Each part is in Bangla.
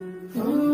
う。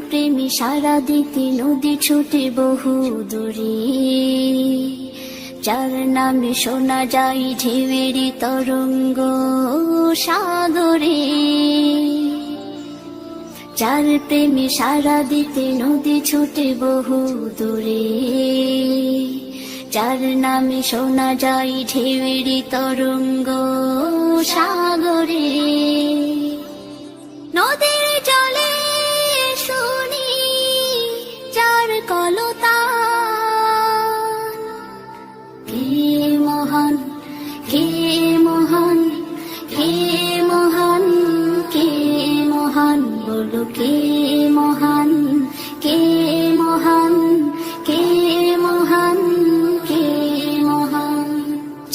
প্রেমী সারা দিতে নদী ছুটে বহু দূরে। যার নামে শোনা যায় ঢেউয়েরই তরঙ্গ সাগরে। যার প্রেমে সারা দিতে নদী ছুটে বহু দূরে। যার নামে শোনা যায় ঢেউয়েরই তরঙ্গ সাগরে।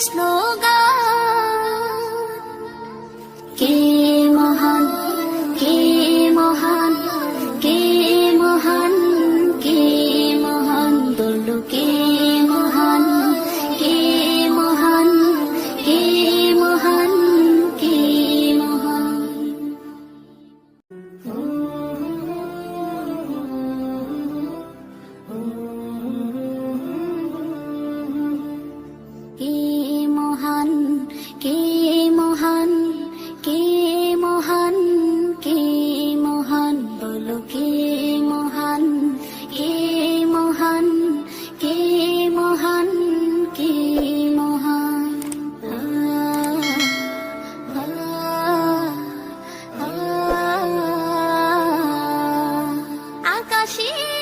snow god see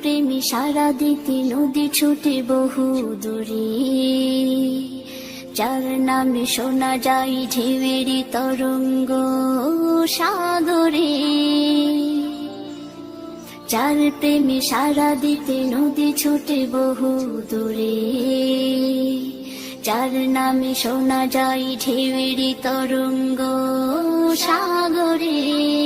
প্রেমী সারা দিতে নদী ছুটে বহু দূরে। যার নামে শোনা যায় ঢেউয়েরই তরঙ্গ সাগরে। যার প্রেমে সারা দিতে নদী ছুটে বহু দূরে। যার নামে শোনা যায় ঢেউয়েরই তরঙ্গ সাগরে।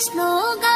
শুনি যার স্লোগান